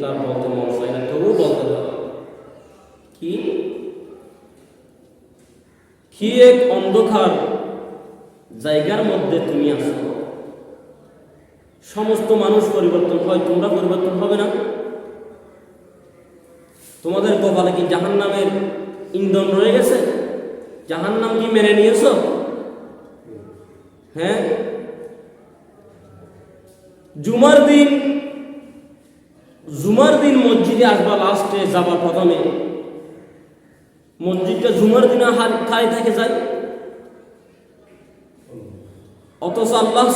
কিন্তু বলতে মন চায় না, তবুও বলতে হবে কি? কি এক অন্ধকার জায়গার মধ্যে তুমি আছো? সমস্ত মানুষ পরিবর্তন হয়, তোমরা পরিবর্তন হবে না? তোমাদের কপালে কি জাহান নামের ইন্ধন রয়ে গেছে? জাহান নাম কি মেনে নিয়েছ? হ্যাঁ? জুমার দিন জুমার দিন মসজিদে আসবা লাস্টে যাবা প্রথমে মসজিদটা জুমার দিনে হার খাই থেকে যায়। অথচ আল্লাহ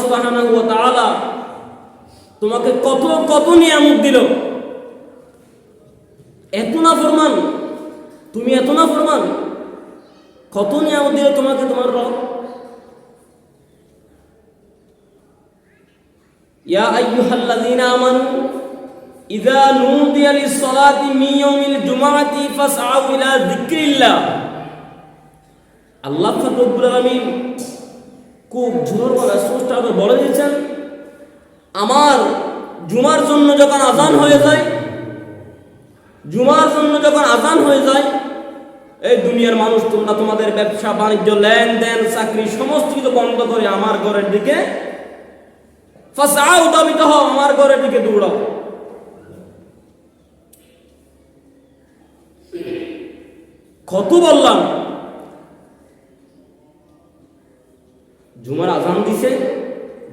তাআলা তোমাকে কত কত নিয়ামত দিল। এত না ফরমান, তুমি এত না ফরমান, কত নিয়ামত দিল তোমাকে তোমার রব। ইয়া আইয়ুহাল্লাযীনা আমানু ইযা নুদিয়া লিস-সালাতি মিন ইয়াউমিল জুমআতি ফাসআউ ইলা যিকরিল্লাহ আল্লাহ পাক রব্বুল আলামিন খুব জোর করে স্পষ্টভাবে বলে দিয়েছেন, আমার জুমার জন্য যখন আজান হয়ে যায়, জুমার জন্য যখন আজান হয়ে যায়, এই দুনিয়ার মানুষ তোমরা তোমাদের ব্যবসা, বাণিজ্য, লেনদেন, চাকরি সমস্ত কিছু বন্ধ করে আমার ঘরের দিকে ফাসাও দাবিত হও, আমার ঘরের দিকে দৌড়াও। কত বললাম? জুমার আজান দিছে,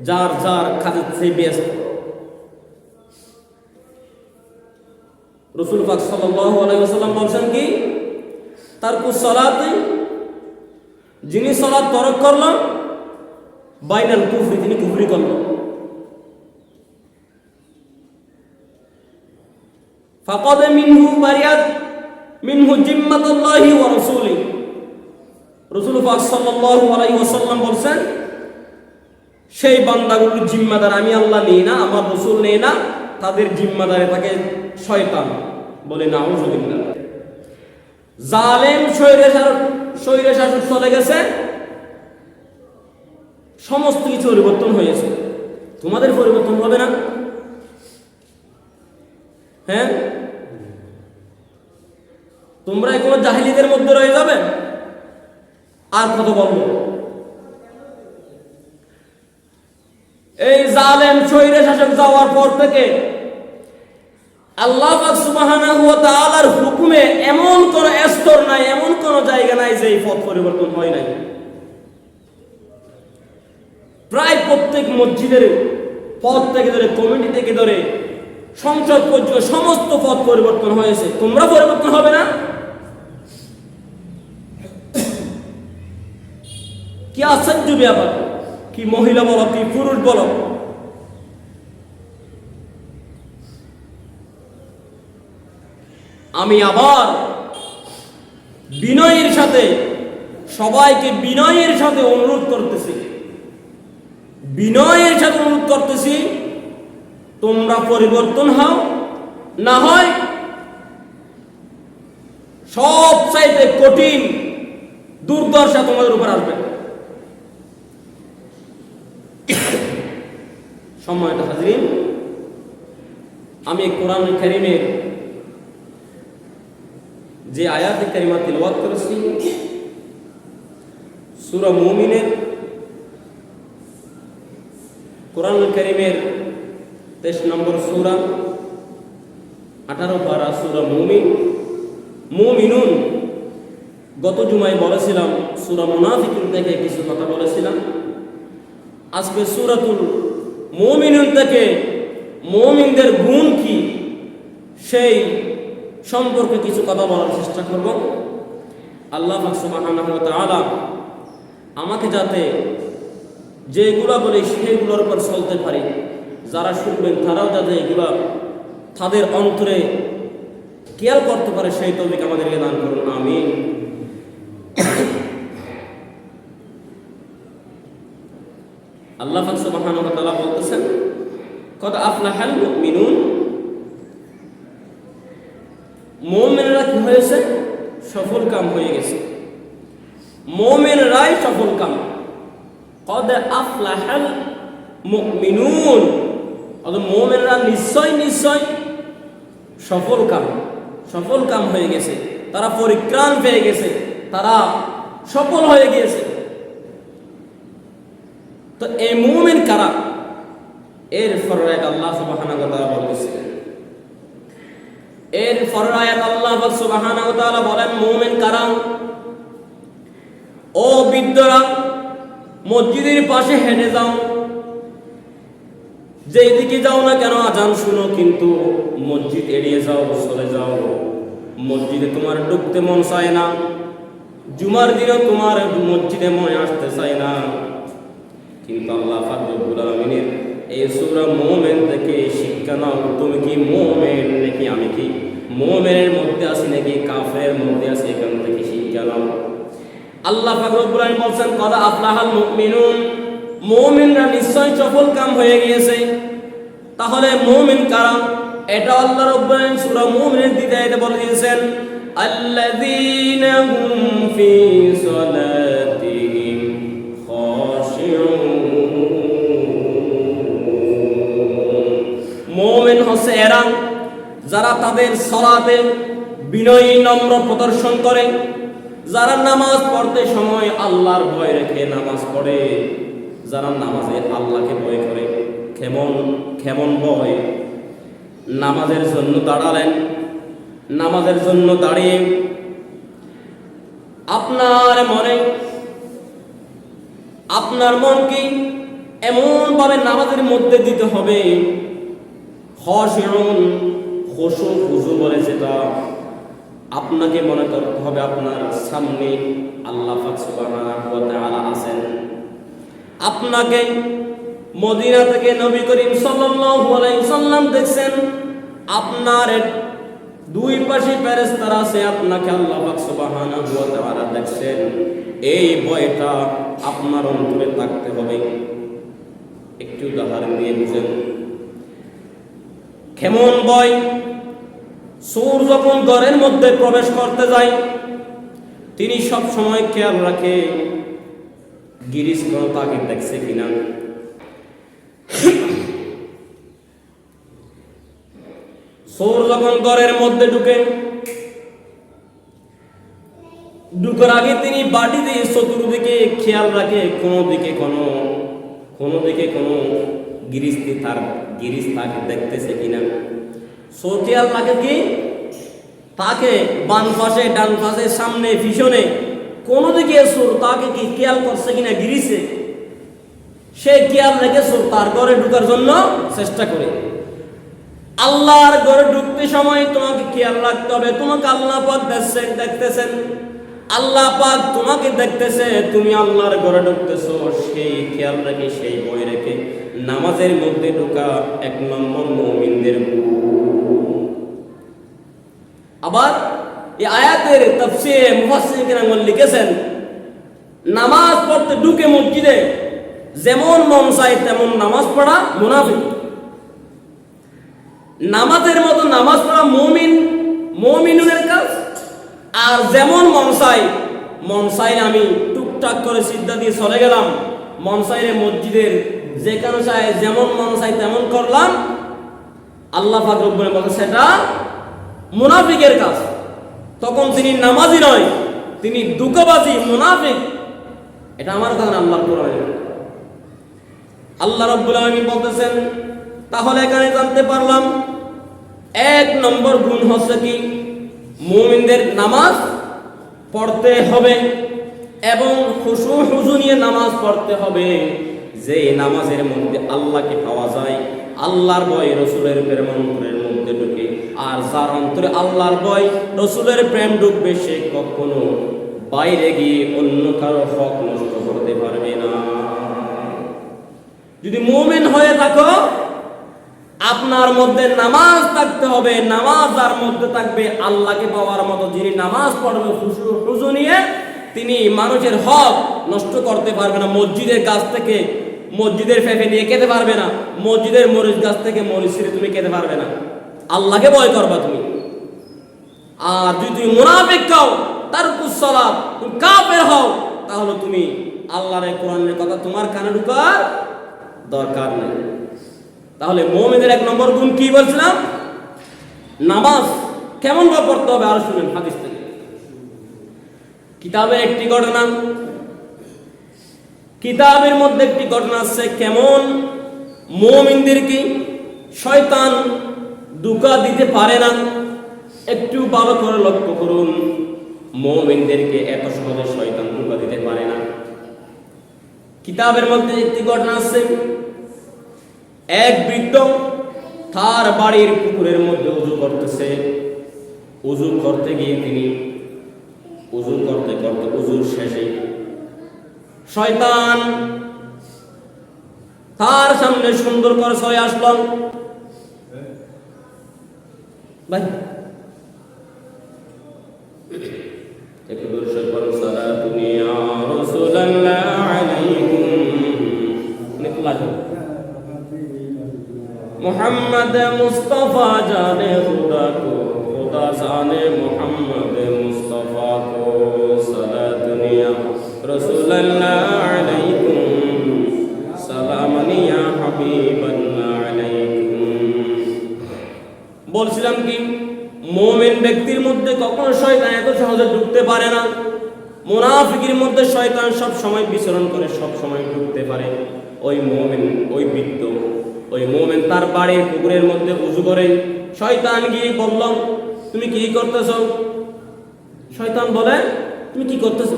যার যার কাজের চেয়ে ব্যস্ত। রসুল পাক ওয়াসাল্লাম বলছেন কি, তার কুসলাতে যিনি সালাত তরক করলাম, বাইনাল কুফরি, তিনি কুফরি করল ফাকাদ মিনহু বারিয়াত মিনহু জিম্মাতুল্লাহি ওয়া রাসূলি। রসুল পাক সাল্লাল্লাহু আলাইহি ওয়াসাল্লাম বলছেন, সেই বান্দাগুলোর জিম্মাদার আমি আল্লাহ নেই না, আমার রসুল নেই না, তাদের জিম্মাদারে থাকে শয়তান। বলে না জালেম শৈরে শৈরে শাসক চলে গেছে। সমস্ত কিছু পরিবর্তন হয়েছে। তোমাদের পরিবর্তন হবে না। হ্যাঁ? তোমরা এগুলো জাহিলিদের মধ্যে রয়ে যাবে? আর কত বলব? এই জালেম শহীরে শাসক যাওয়ার পর থেকে আল্লাহ হুকুমে এমন কোন স্তর নাই, এমন কোন জায়গা নাই যে এই পথ পরিবর্তন হয় নাই। প্রায় প্রত্যেক মসজিদের পদ থেকে ধরে কমিটি থেকে ধরে, সংসদ পর্যন্ত সমস্ত পদ পরিবর্তন হয়েছে। তোমরা পরিবর্তন হবে না? কি আশ্চর্য ব্যাপার কি মহিলা বলো, কি পুরুষ বলো? আমি আবার বিনয়ের সাথে, সবাইকে বিনয়ের সাথে অনুরোধ করতেছি। বিনয়ের সাথে অনুরোধ করতেছি, তোমরা পরিবর্তন হও, না হয় সব চাইতে কঠিন দুর্দশা তোমাদের উপর আসবে। সম্মানিত হাজরিন, আমি কোরআন কারিমের যে আয়াতে কারিমা তিলওয়াত করেছি, সূরা মুমিনের কোরআন কারিমের তেইশ নম্বর সুরা আঠারো পারা সূরা মুমিন। মুমিনুন, গত জুমায় বলেছিলাম, সূরা মুনাফিকুন থেকে কিছু কথা বলেছিলাম। আজকে সূরাতুল মুমিনুন থেকে মুমিনদের গুণ কি, সেই সম্পর্কে কিছু কথা বলার চেষ্টা করব। আল্লাহ তাআলা আমাকে যাতে যেগুলো বলি সেগুলোর উপর চলতে পারি, যারা শুনবেন তারাও যাতে এগুলো তাদের অন্তরে খেয়াল করতে পারে, সেই তৌফিক আমাদেরকে দান করুন আমি আল্লাহ তাআলা বলতেছেন, কদ আফলাহাল মুমিনুন? মুমিনরা কি হয়েছে? সফল কাম হয়ে গেছে। মুমিনরাই সফল কাম। কদ আফলাহাল মুমিনুন? অর্থাৎ মুমিনরা নিশ্চয় নিশ্চয় সফল কাম সফল কাম হয়ে গেছে। তারা পরিত্রাণ পেয়ে গেছে। তারা সফল হয়ে গিয়েছে। তো এই মুমিন কারা? এর ফররায়াত আল্লাহ সুবহানাহু ওয়া তাআলা বলতেছিলেন এর ফররায়াত আল্লাহ সুবহানাহু ওয়া তাআলা বলেন, মুমিন কারা? ও বিদ্যরা মসজিদের পাশে হেঁটে যাও। যে যেদিকে যাও না কেন, আজান শুনো, কিন্তু মসজিদ এড়িয়ে যাও, চলে যাও। মসজিদে তোমার ঢুকতে মন চায় না। জুমার দিনে তোমার মসজিদে মনে আসতে চায় না। কিন্তু আল্লাহ ফাকরুল আলমিনের এই সূরা মুমিন থেকে শিক্ষা নাও। তুমি কি মুমিন নাকি আমি কি? মুমিনের মধ্যে আছি নাকি কাফের মধ্যে আছি? এখান থেকে শিক্ষা নাও। আল্লাহ ফাকরুল আলমিন বলছেন, কদা আফলাহাল মুমিনুন। মুমিনরা নিশ্চয় সফল কাম হয়ে গিয়েছে। তাহলে মুমিন কারা? এটা আল্লাহ আলামিন সূরা মুমিনের দ্বিতীয়তে বলে দিয়েছেন, আল্লাযীনা হুম মুমিন হচ্ছে এরা যারা তাদের সালাতে বিনয়ী, নম্র প্রদর্শন করে, যারা নামাজ পড়তে সময় আল্লাহর ভয় রেখে নামাজ পড়ে, যারা নামাজে আল্লাহকে ভয় করে, কেমন কেমন ভয়? নামাজের জন্য দাঁড়ালেন, নামাজের জন্য দাঁড়িয়ে আপনার মনে, আপনার মনকে এমনভাবে নামাজের মধ্যে দিতে হবে খসিউন খসু খুশু বলে সেটা আপনাকে মনে করতে হবে আপনার সামনে আল্লাহ তাআলা আছেন। আপনাকে মদিনা থেকে নবী করিম সাল্লাল্লাহু আলাইহি সাল্লাম দেখছেন, আপনার দুই পাশে ফেরেশতারা আছে, আপনাকে আল্লাহ পাক সুবহানাহু ওয়া তাআলা দেখছেন। এই ভয়টা আপনার অন্তরে থাকতে হবে। একটু উদাহরণ দিয়ে বুঝেন। কেমন ভয় সুর যখন ঘরের মধ্যে প্রবেশ করতে যায়, তিনি সব সময় খেয়াল রাখে গিরিশ কোন তাকে দেখছে কিনা। সোর যখন ঘরের মধ্যে ঢুকে, ঢুকার আগে তিনি বাড়ি দিয়ে চতুর্দিকে খেয়াল রাখে, কোনো দিকে কোনো কোনো দিকে কোনো। গিরিস্তি তার গিরিস তাকে দেখতেছে কিনা। সো খেয়াল রাখে কি? তাকে বাম পাশে, ডান পাশে, সামনে, পিছনে, কোনো দিকে সুর তাকে কি খেয়াল করছে কিনা গিরিছে? সে খেয়াল রেখে সুর তার ঘরে ঢুকার জন্য চেষ্টা করে। আল্লাহর ঘরে ঢুকতে সময় তোমাকে খেয়াল রাখতে হবে। তোমাকে আল্লাহ পাক দেখছেন, দেখতেছেন। আল্লাহ পাক তোমাকে দেখতেছে, তুমি আল্লাহর ঘরে ঢুকতেছো, সেই খেয়াল রেখে, সেই বই রেখে। নামাজের মধ্যে ঢোকা এক নম্বর মুমিনদের। আবার এই আয়াতের তাফসিরে মুফাসসির কেরাম লিখেছেন, নামাজ পড়তে ঢুকে মসজিদে যেমন মন চায় তেমন নামাজ পড়া মুনাফিক নামাজের মতো নামাজ পড়া মমিন, মমিনুনের কাজ আর যেমন মন চাই মন চাই আমি টুকটাক করে সিদ্ধা দিয়ে চলে গেলাম, মন চাইলে মসজিদের যেখানে চাই যেমন মন চাই তেমন করলাম, আল্লাহ ফাকরুল বলে সেটা মুনাফিকের কাজ। তখন তিনি নামাজি নয়, তিনি দুঃখবাজি মুনাফিক। এটা আমার কথা আল্লাহ কোরআনে আল্লাহ রব্বুল আলামিন বলতেছেন, তাহলে এখানে জানতে পারলাম, এক নম্বর গুণ হচ্ছে কি? মুমিনদের নামাজ পড়তে হবে এবং খুশু হুজু নিয়ে নামাজ পড়তে হবে। যে এই নামাজের মধ্যে আল্লাহকে পাওয়া যায়, আল্লাহর ভয় রসুলের প্রেম অন্তরের মধ্যে ঢুকে। আর যার অন্তরে আল্লাহর ভয় রসুলের প্রেম ঢুকবে, সে কখনো বাইরে গিয়ে অন্য কারও হক নষ্ট করতে পারবে না। যদি মুমিন হয়ে থাকো, আপনার মধ্যে নামাজ থাকতে হবে। নামাজ যার মধ্যে থাকবে, আল্লাহকে পাওয়ার মতো যিনি নামাজ পড়বে খুশু নিয়ে তিনি মানুষের হক নষ্ট করতে পারবে না। মসজিদের কাছ থেকে মসজিদের ফেফে নিয়ে খেতে পারবে না। মসজিদের মরিচ গাছ থেকে মরিচ ছিঁড়ে তুমি খেতে পারবে না। আল্লাহকে ভয় করবা তুমি। আর যদি তুমি মুনাফিক খাও তার কুসলাপ, তুমি কাপের হও, তাহলে তুমি আল্লাহর কোরআনের কথা তোমার কানে ঢুকার দরকার নেই। তাহলে মোমেনের এক নম্বর গুণ কি বলছিলাম? নামাজ কেমন ভাবে পড়তে হবে? আর শুনেন হাদিস থেকে। কিতাবে একটি ঘটনা কিতাবের মধ্যে একটি ঘটনা আছে, কেমন? মোমিনদেরকে শয়তান দুকা দিতে পারে না? একটু ভালো করে লক্ষ্য করুন মোমিনদেরকে এত সহজে শয়তান দুকা দিতে পারে না। কিতাবের মধ্যে একটি ঘটনা আছে, এক বৃদ্ধ তার বাড়ির পুকুরের মধ্যে উজু করতেছে। উজু করতে গিয়ে তিনি, উজু করতে করতে উজুর শেষে শয়তান। তার সামনে সুন্দর করে ছয় আসলাম। ভাই। মোহাম্মদ মানে মুস্তফা জানে খুদা কো খুদা জানে মোহাম্মদ মুস্তফা কো সারা দুনিয়া رسولنا عليكم. سلاما বলছিলাম কি, মোমেন ব্যক্তির মধ্যে কখনো শয়তান এত সহজে ঢুকতে পারে না। মোনাফিকের মধ্যে শয়তান সব সময় বিচরণ করে, সব সময় ঢুকতে পারে। ওই মোমেন, ওই বৃত্ত ওই মোমেন তার বাড়ির পুকুরের মধ্যে উজু করে, শয়তান গিয়ে বলল, তুমি কি করতেছ? শয়তান বলে, তুমি কি করতেছো?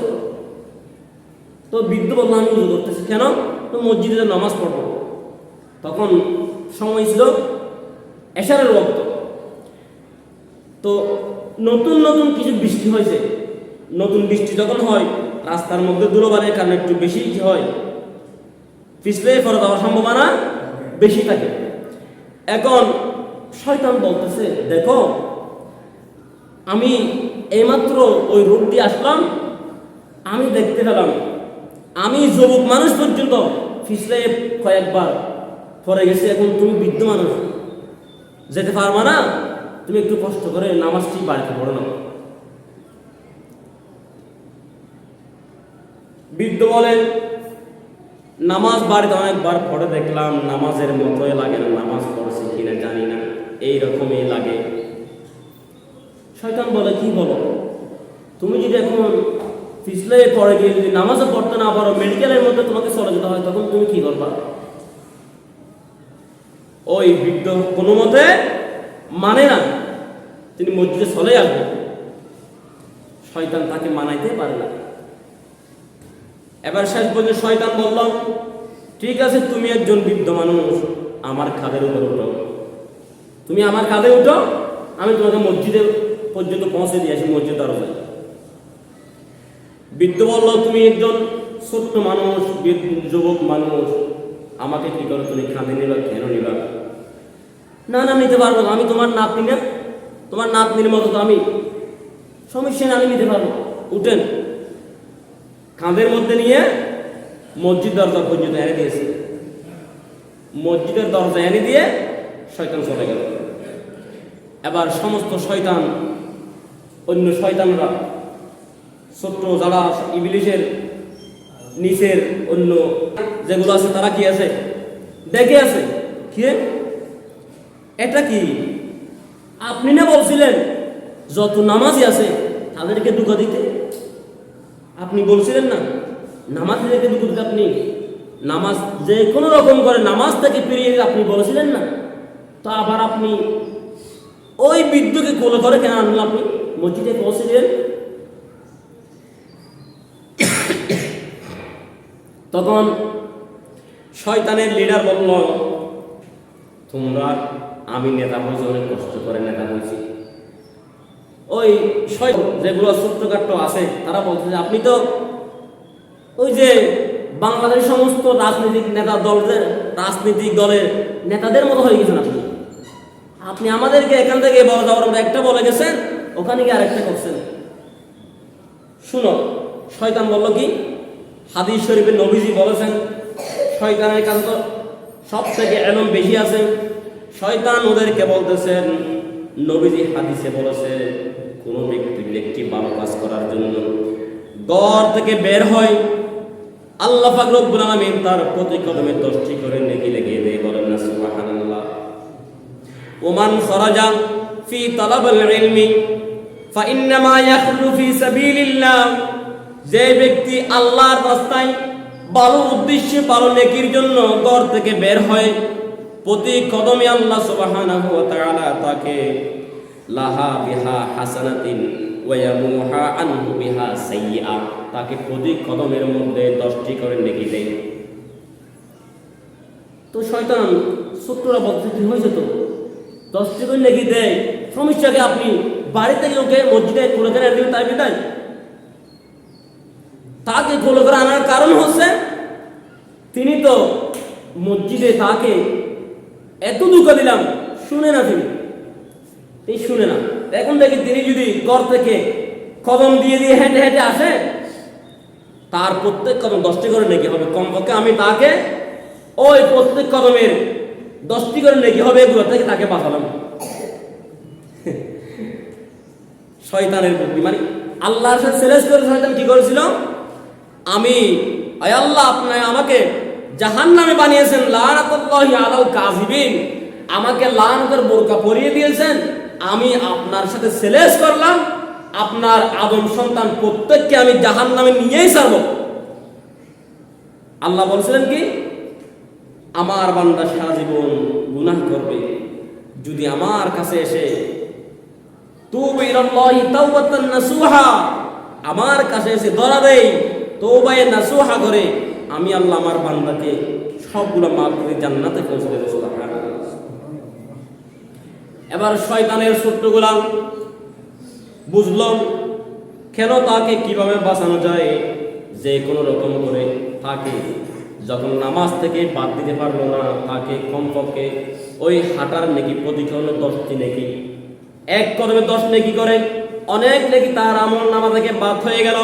তো বৃদ্ধ বললাম আমি উজু করতেছি কেন? তো মসজিদে নামাজ পড়ব। তখন সময় ছিল এশারের রক্ত তো নতুন নতুন কিছু বৃষ্টি হয়েছে। নতুন বৃষ্টি যখন হয়, রাস্তার মধ্যে দূরবারের কারণে একটু বেশি হয়। পিছলে পরে যাওয়ার সম্ভাবনা বেশি থাকে। এখন শয়তান বলতেছে, দেখো, আমি এইমাত্র ওই রোড দিয়ে আসলাম, আমি দেখতে পেলাম আমি যুবক মানুষ পর্যন্ত ফিসলে কয়েকবার পরে গেছি, এখন তুমি বৃদ্ধ মানুষ যেতে পারব না, তুমি একটু কষ্ট করে নামাজটি বাড়িতে পড়ো না বৃদ্ধ বলেন নামাজ বাড়িতে অনেকবার পড়ে দেখলাম, নামাজের মতোই লাগে না, নামাজ পড়ছি কিনা জানি না এই রকমই লাগে। শয়তান বলে, কি বলো? তুমি যদি এখন পিছলে পড়ে গিয়ে যদি নামাজও পড়তে না পারো মেডিকেলের মধ্যে তোমাকে চলে যেতে হয়, তখন তুমি কি করবা? ওই বৃদ্ধ কোনো মতে মানে না। তিনি মসজিদে চলে আসবেন শয়তান তাকে মানাইতে পারে না। এবার শেষ পর্যন্ত শয়তান বলল, ঠিক আছে, তুমি একজন বৃদ্ধ মানুষ, আমার খাদের উপর উঠো। তুমি আমার কাঁধে উঠো, আমি তোমাকে মসজিদে পর্যন্ত পৌঁছে দিয়ে আসি, মসজিদ দরজায়। বৃদ্ধ বলল তুমি একজন ছোট্ট মানুষ যুবক মানুষ। আমাকে কি করে? তুমি কাঁধে নিবা কেন নিবা। না না নিতে পারব না, আমি তোমার নাতনি না। তোমার নাতনির মতো তো আমি। সমস্যা আমি নিতে পারব। উঠেন। কাঁধের মধ্যে নিয়ে মসজিদ দরজা পর্যন্ত এনে দিয়েছে। মসজিদের দরজা এনে দিয়ে শয়তান চলে গেল। এবার সমস্ত শয়তান অন্য শয়তানরা ছোট্ট যারা ইংলিশের নিচের অন্য যেগুলো আছে, তারা কি আছে? দেখে আছে। কি? এটা কি? আপনি না বলছিলেন, যত নামাজি আছে, তাদেরকে দুঃখ দিতে? আপনি বলছিলেন না, নামাজ থেকে দুঃখ দিতে আপনি? নামাজ যে কোনো রকম করে নামাজ থেকে দিতে আপনি বলেছিলেন না? তো আবার আপনি ওই বিদ্যুৎকে কোলে করে কেন আনলেন আপনি? মসজিদে পৌঁছে দিলেন? তখন শয়তানের লিডার বলল, তোমরা আমি নেতা হয়েছি অনেক কষ্ট করে নেতা হয়েছি ওই যেগুলো ছোট্টখাট্ট আছে, তারা বলছে যে, আপনি তো ওই যে বাংলাদেশ সমস্ত রাজনৈতিক নেতা দলদের, রাজনৈতিক দলের নেতাদের মতো হয়ে গেছেন আপনি। আপনি আমাদেরকে এখান থেকে বড় যাওয়ার একটা বলে গেছেন, ওখানে গিয়ে আরেকটা করছেন। শুনো, শয়তান বলল কি হাদিস শরীফের নবীজি বলেছেন, শয়তানের কাছে তো সব থেকে এলম বেশি আছে। শয়তান ওদেরকে বলতেছেন, নবীজি হাদিসে বলেছে, কোনো ব্যক্তি একটি ভালো কাজ করার জন্য গড় থেকে বের হয়। আল্লাহ পাক রব্বুল আলামিন তার প্রতি কদমে দশটি করে নেকি লেগে দেয় বলেন না সুবহানাল্লাহ। ওমান খরাজা ফি তালাবাল ইলমি ফি সাবিলিল্লাহ। যে ব্যক্তি আল্লাহর রাস্তায় ভালো উদ্দেশ্যে ভালো নেকির জন্য ঘর থেকে বের হয়, প্রতি কদমে আল্লাহ সুবহানাহু ওয়া তাআলা তাকে, লাহা বিহা হাসানাতিন ওয়া ইয়ামুহা আনহু বিহা তাকে প্রতি কদমের মধ্যে দশটি করে নেকি দেয়। তো শয়তান বলতে কি হয়েছে তো। দশটি করে নেকি দেয়। সমস্যাকে আপনি বাড়িতে ওকে মসজিদে কোলে করে আনবেন তাই বিদায়? তাকে কোলে করে আনার কারণ হচ্ছে তিনি তো মসজিদে তাকে এত দুঃখ দিলাম, শুনে না তিনি। তিনি শুনে না। এখন দেখি তিনি যদি ঘর থেকে কদম দিয়ে দিয়ে হেঁটে হেঁটে আসে, তার প্রত্যেক কদম দশটি করে নেকি হবে? কমপক্ষে আমি তাকে ওই প্রত্যেক কদমের দশটি করে নেকি হবে এগুলো থেকে তাকে বাঁচালাম। শয়তানের বুদ্ধি মানে আল্লাহর সাথে সেলেস করে শয়তান কি করেছিল? আমি আল্লাহ আপনি আমাকে জাহান নামে বানিয়েছেন, লানাতুল্লাহি আলাল কাযিবিন। আমাকে লানাতের বোরকা পরিয়ে দিয়েছেন। আমি আপনার সাথে সেলেস করলাম। আপনার আদম সন্তান প্রত্যেককে আমি জাহান নামে নিয়েই ছাড়ব। আল্লাহ বলছিলেন কি? আমার বান্দা সারা জীবন গুনাহ করবে। যদি আমার কাছে এসে, তুবু ইলাল্লাহি তাওবাতান নাসুহা আমার কাছে এসে ধরা দেই তৌবায়ে নাসুহা করে আমি আল্লাহ আমার বান্দাকে সবগুলো মাফ করে জান্নাতে পৌঁছে দেবো এবার শয়তানের ছোট্ট গোলাম বুঝলাম কেন তাকে কীভাবে বাঁচানো যায়? যে কোনো রকম করে তাকে যখন নামাজ থেকে বাদ দিতে পারল না, তাকে কমপক্ষে ওই হাঁটার নেকি প্রতিকরণে দশটি নেকি। এক কদমে দশ নেকি করে, অনেক নেকি তার আমল নামা থেকে বাদ হয়ে গেল।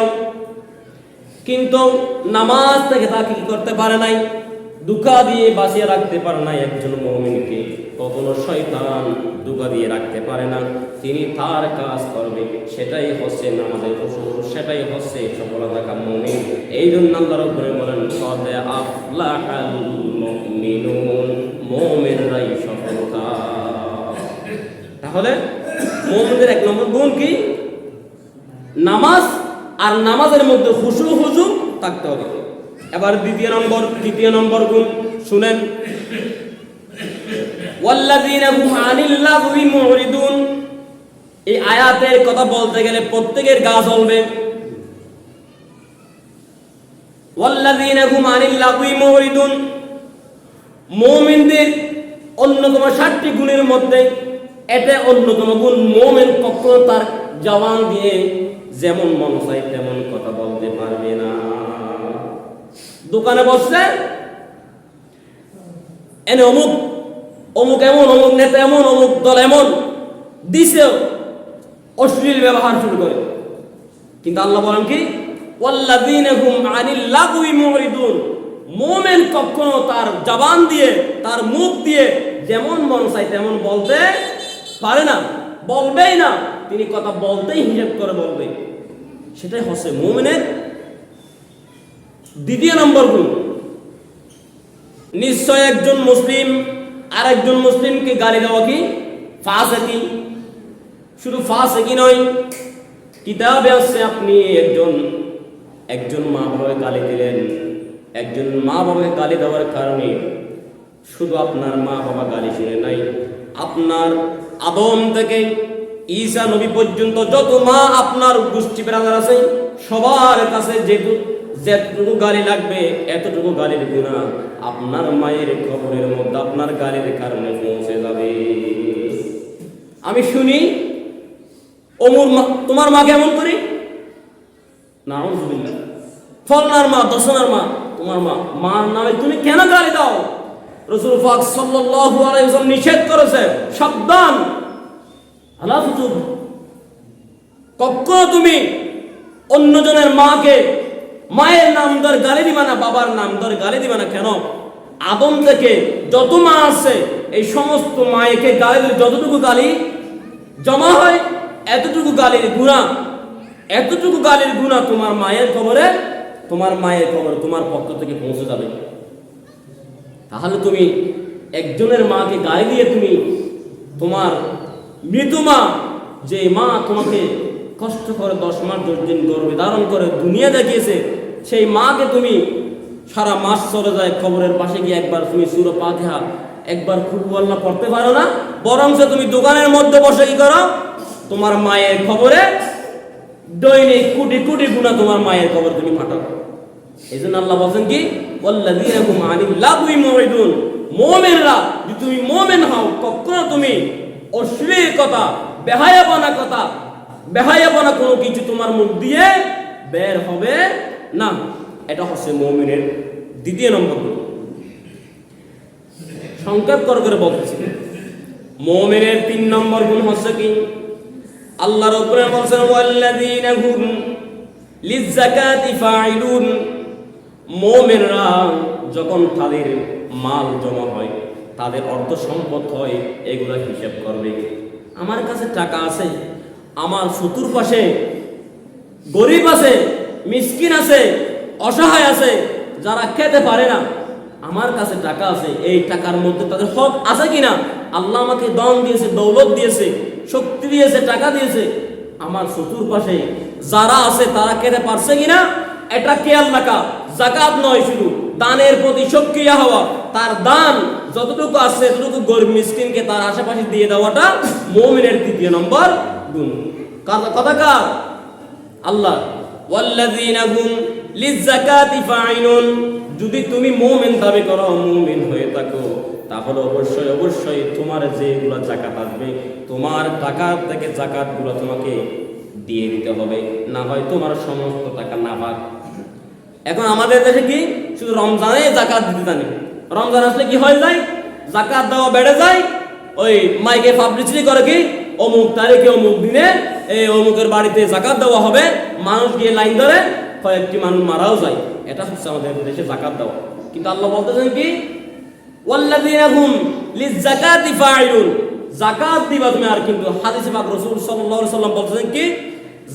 কিন্তু নামাজ থেকে তাকে কি করতে পারে নাই? দুকা দিয়ে বাঁচিয়ে রাখতে পারে নাই একজন মমিনকে। কখনো শয়তান দুকা দিয়ে রাখতে পারে না। তিনি তার কাজ করবে। সেটাই হচ্ছে নামাজের কসুর সেটাই হচ্ছে সফলতা কামমিন এই জন্য আল্লাহ রব্বুল বলেন সদে আফলাহাল মুমিনুন। মুমিনরাই সফলতা। তাহলে মুমিনদের এক নম্বর গুণ কি? নামাজ আর নামাজের মধ্যে খুশু খুশু থাকতে হবে। এবার দ্বিতীয় নম্বর, তৃতীয় নম্বর গুণ, শুনেন। এই আয়াতের কথা বলতে গেলে প্রত্যেকের গা জ্বলবে। মুমিনদের অন্যতম সাতটি গুণের মধ্যে এটা অন্যতম গুণ, মুমিন কখনো তার জবান দিয়ে যেমন মন চায় তেমন কথা বলতে পারবে না। দোকানে বসছে, এনে অমুক অমুক এমন, অমুক নেতা এমন, অমুক দল এমন, দিছে, অশ্লীল ব্যবহার শুরু করে। কিন্তু আল্লাহ বলেন কি মুমিন কখনো তার জবান দিয়ে, তার মুখ দিয়ে যেমন মন চায় তেমন বলতে পারে না। বলবেই না। তিনি কথা বলতেই হিসেব করে বলবে। সেটাই হচ্ছে মুমিনের দ্বিতীয় নম্বর গুণ নিশ্চয় একজন মুসলিম আর একজন মুসলিমকে গালি দেওয়া কি? ফাঁস একই শুধু ফাঁসে একই নয়, কিতাবে আছে আপনি একজন একজন মা বাবাকে গালি দিলেন। একজন মা বাবাকে গালি দেওয়ার কারণে শুধু আপনার মা বাবা গালি শুনে নাই, আপনার আদম থেকে ঈসা নবী পর্যন্ত যত মা আপনার গোষ্ঠী ব্রাদার আছে, সবার কাছে যেহেতু যেটুকু গালি লাগবে, এতটুকু গালির গুণা আপনার মায়ের খবরের মধ্যে, আপনার গালির কারণে পৌঁছে যাবে। আমি শুনি, অমুর মা তোমার মা কেমন করি? না ফলনার মা, দশনার মা, তোমার মা, মার নামে তুমি কেন গালি দাও? রসুল পাক সাল্লাল্লাহু আলাইহি ওয়াসাল্লাম নিষেধ করেছে, সাবধান। তুমি অন্যজনের মাকে মায়ের নাম গালি দিবা না, বাবার নাম গালি দিবা না কেন? আদম থেকে যত মা আছে, এই সমস্ত মায়েকে গালি যতটুকু গালি জমা হয়, এতটুকু গালির গুণা। এতটুকু গালির গুণা তোমার মায়ের খবরে তোমার মায়ের খবরে তোমার পক্ষ থেকে পৌঁছে যাবে। তাহলে তুমি একজনের মাকে গায়ে দিয়ে তুমি তোমার মৃত মা, যে মা তোমাকে কষ্ট করে দশ মাস দশ দিন গর্ভে ধারণ করে দুনিয়া দেখিয়েছে, সেই মাকে তুমি সারা মাস চলে যায় খবরের পাশে গিয়ে একবার তুমি সুরো পাতিহা একবার ফুটবল পড়তে পারো না বরং তুমি দোকানের মধ্যে বসে কি করো? তোমার মায়ের খবরে দৈনিক কোটি কোটি গুণা তোমার মায়ের খবর তুমি পাঠাও এই জন্য আল্লাহ বলছেন কি? মুমিনরা, যদি তুমি মুমিন হও, কখনো তুমি অশ্লীল কথা বেহায়াপনা কথা, বেহায়াপনা কোনো কিছু তোমার মুখ দিয়ে বের হবে না। এটা হচ্ছে মুমিনের দ্বিতীয় নম্বর। সংক্ষেপ করে করে বলতেছি। মুমিনের তিন নম্বর গুণ হচ্ছে কি? আল্লাহর উপরে বলছেন, ওয়াল্লাযীনা হুম লিযাকাতি ফাইলুন মুমিনরা যখন তাদের মাল জমা হয়, তাদের অর্থ সম্পদ হয়, এগুলো হিসাব করবে আমার কাছে টাকা আছে, আমার চতুর পাশে গরিব আছে, মিসকিন আছে, অসহায় আছে, যারা খেতে পারে না, আমার কাছে টাকা আছে, এই টাকার মধ্যে তাদের হক আছে কিনা? আল্লাহ আমাকে দম দিয়েছে, দৌলত দিয়েছে, শক্তি দিয়েছে, টাকা দিয়েছে। আমার চতুর পাশে যারা আছে, তারা খেতে পারছে কিনা? এটা খেয়াল রাখা। জাকাত নয় শুধু, দানের প্রতি সক্রিয় হওয়া। তার দান যতটুকু আসছে ততটুকু গরিব মিসকিনকে তার আশেপাশে দিয়ে দেওয়াটা মুমিনের তৃতীয় নম্বর গুণ। কথা কার আল্লাহ। যদি তুমি মুমিন দাবি করো, মুমিন হয়ে থাকো, তাহলে অবশ্যই অবশ্যই তোমার যেগুলো জাকাত আসবে, তোমার টাকা থেকে জাকাতগুলো তোমাকে দিয়ে দিতে হবে। না হয় তোমার সমস্ত টাকা না পাক এখন আমাদের দেশে কি? শুধু রমজানে জাকাত দিতে জানে। রমজান আসলে কি হয়ে যায়? জাকাত দেওয়া বেড়ে যায়। ওই মাইকে পাবলিসিটি করে কি? অমুক তারিখে অমুক দিনে এই অমুকের বাড়িতে জাকাত দেওয়া হবে। মানুষ গিয়ে লাইন ধরে কয়েকটি মানুষ মারাও যায়। এটা হচ্ছে আমাদের দেশে জাকাত দেওয়া। কিন্তু আল্লাহ বলতেছেন কি? ওয়াল্লাযীনা হুম লিযাকাতি ফাইলুন জাকাত দিবা তুমি আর কিন্তু হাদিসে পাক রাসূল সাল্লাল্লাহু আলাইহি সাল্লাম বলতেছেন কি?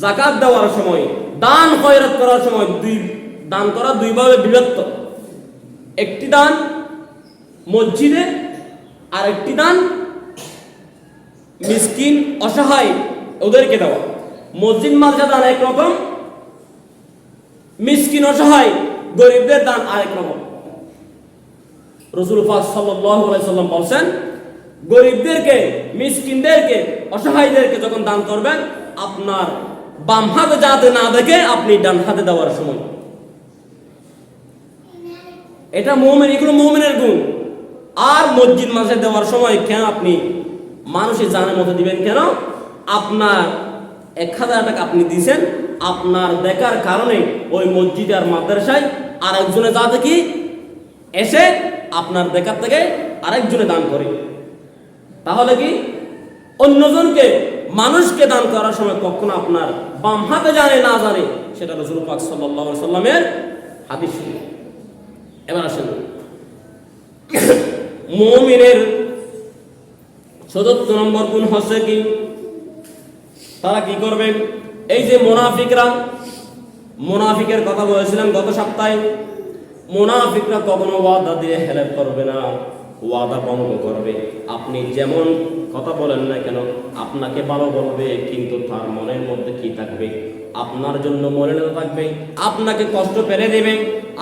জাকাত দেওয়ার সময়, দান খয়রাত করার সময় দুই দান করা দুইভাবে বিভক্ত। একটি দান মসজিদে আর একটি দান মিসকিন অসহায় ওদেরকে দেওয়া। মসজিদ মাদ্রাসা দান একরকম মিসকিন অসহায় গরিবদের দান আরেক রকম। রসুল সাল্লাম বলছেন, গরিবদেরকে, মিসকিনদেরকে, অসহায়দেরকে যখন দান করবেন, আপনার বাম হাতে যাতে না দেখে আপনি ডান হাতে দেওয়ার সময়। এটা মোমেন, এগুলো মোমেনের গুণ। আর মসজিদ মাসে দেওয়ার সময় কেন আপনি মানুষের জানার মতো দিবেন কেন? আপনার এক হাজার টাকা আপনি দিছেন আপনার দেখার কারণে ওই মসজিদ আর মাদ্রাসায় আরেকজনে যা দেখি এসে আপনার দেখার থেকে আরেকজনে দান করে। তাহলে কি অন্যজনকে, মানুষকে দান করার সময় কখনো আপনার বাম হাতে জানে, না জানে, সেটা রসুল পাক আলাইহি সাল্লামের হাদিস। এবার আসেন। মুমিনের চতুর্থ নম্বর গুণ হচ্ছে কি? তারা কি করবে এই যে মোনাফিকরা, মোনাফিকের কথা বলেছিলাম গত সপ্তাহে, মোনাফিকরা কখনো ওয়াদা দিয়ে হেল্প করবে না, ওয়াদা ভঙ্গ করবে। আপনি যেমন কথা বলেন না কেন, আপনাকে ভালো বলবে, কিন্তু তার মনের মধ্যে কি থাকবে? আপনার জন্য মনে না থাকবে। আপনাকে কষ্ট পেরে দেবে।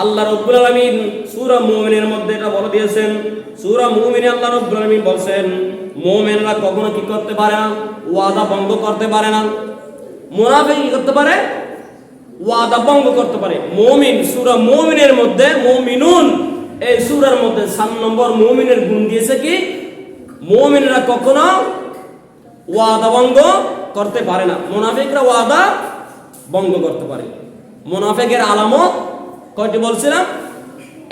আল্লাহ রব্বুল আলামিন সূরা মুমিনের মধ্যে এটা বলে দিয়েছেন। সূরা মুমিনে আল্লাহ রব্বুল আলামিন বলছেন, মুমিনরা কখনো কি করতে পারে না? ওয়াদা ভঙ্গ করতে পারে না? মুনাফিক কি করতে পারে? ওয়াদা ভঙ্গ করতে পারে। মুমিন, সূরা মুমিনের মধ্যে মুমিনুন, এই সূরার মধ্যে সাত নম্বর মুমিনের গুণ দিয়েছে কি? মুমিনরা কখনো ওয়াদা ভঙ্গ করতে পারে না। মুনাফিকরা ওয়াদা ভঙ্গ করতে পারে। মোনাফেকের আলামত কয়টি বলছিলাম?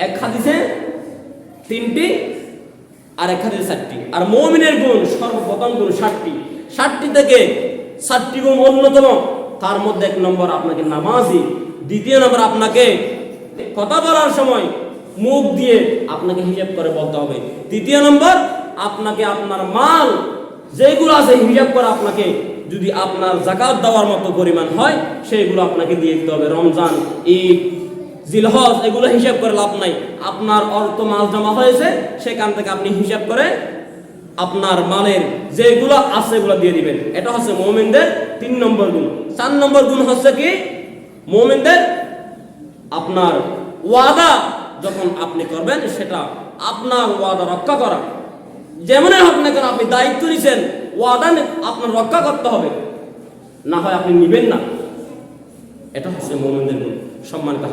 এক হাদিসে তিনটি আর এক হাদিসে চারটি। আর মুমিনের গুণ সর্বপ্রথম গুণ ষাটটি। ষাটটি থেকে ষাটটি গুণ অন্যতম। তার মধ্যে এক নম্বর আপনাকে নামাজি, দ্বিতীয় নম্বর আপনাকে কথা বলার সময় মুখ দিয়ে আপনাকে হিসাব করে বলতে হবে। তৃতীয় নম্বর, আপনাকে আপনার মাল যেগুলো আছে হিসাব করে আপনাকে যদি আপনার জাকাত দেওয়ার মতো পরিমাণ হয়, সেইগুলো আপনাকে দিয়ে দিতে হবে। রমজান, ঈদ, জিলহজ, এগুলো হিসাব করে লাভ নাই। আপনার অর্থ মাল জমা হয়েছে, সেখান থেকে আপনি হিসাব করে আপনার মালের যেগুলো আছে এগুলো দিয়ে দিবেন। এটা হচ্ছে মোমেনদের তিন নম্বর গুণ। চার নম্বর গুণ হচ্ছে কি? মোমেনদের আপনার ওয়াদা যখন আপনি করবেন, সেটা আপনার ওয়াদা রক্ষা করা। যেমনই হোক না কেন আপনি দায়িত্ব নিছেন ওয়াদা আপনার রক্ষা করতে হবে। না হয় আপনি নিবেন না। এটা হচ্ছে মোমেনদের সম্মানিত